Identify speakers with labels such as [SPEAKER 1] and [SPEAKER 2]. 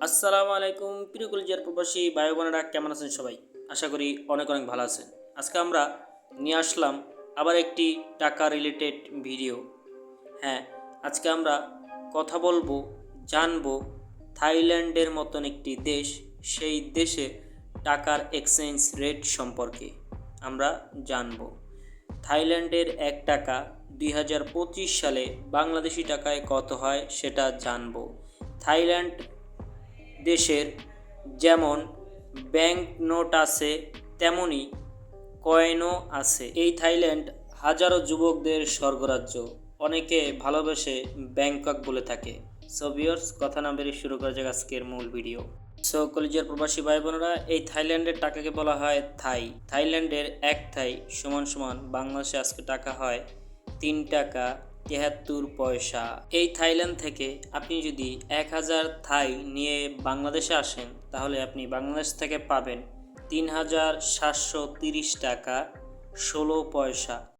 [SPEAKER 1] আসসালামু আলাইকুম, প্রিয় কলিজার প্রবাসী ভাই বোনেরা কেমন আছেন সবাই? আশা করি অনেক অনেক ভালো আছেন। আজকে আমরা নিয়ে আসলাম আবার একটি টাকা রিলেটেড ভিডিও হ্যাঁ আজকে আমরা কথা বলব, জানব থাইল্যান্ডের মতন একটি দেশ, সেই দেশে টাকার এক্সচেঞ্জ রেট সম্পর্কে। আমরা জানব। থাইল্যান্ডের এক টাকা দুই হাজার পঁচিশ সালে বাংলাদেশি টাকায় কত হয় সেটা জানব। থাইল্যান্ড দেশের যেমন ব্যাংক নোট আছে, তেমনি কয়েনও আছে। এই থাইল্যান্ড হাজারো যুবকদের স্বর্গরাজ্য। অনেকে ভালোবেসে ব্যাংকক বলে থাকে। সো ভিউয়ার্স কথা না বেরিয়ে শুরু করা যাক আজকের মূল ভিডিও। সো কলেজের প্রবাসী ভাই বোনেরা এই থাইল্যান্ডের টাকাকে বলা হয় থাই। থাইল্যান্ডের এক থাই সমান সমান বাংলাদেশে আজকে টাকা হয় তিন টাকা তেহাত্তর পয়সা। এই থাইল্যান্ড থেকে আপনি যদি এক হাজার থাই নিয়ে বাংলাদেশে আসেন, তাহলে আপনি বাংলাদেশ থেকে পাবেন তিন হাজার সাতশো তিরিশ টাকা ষোলো পয়সা।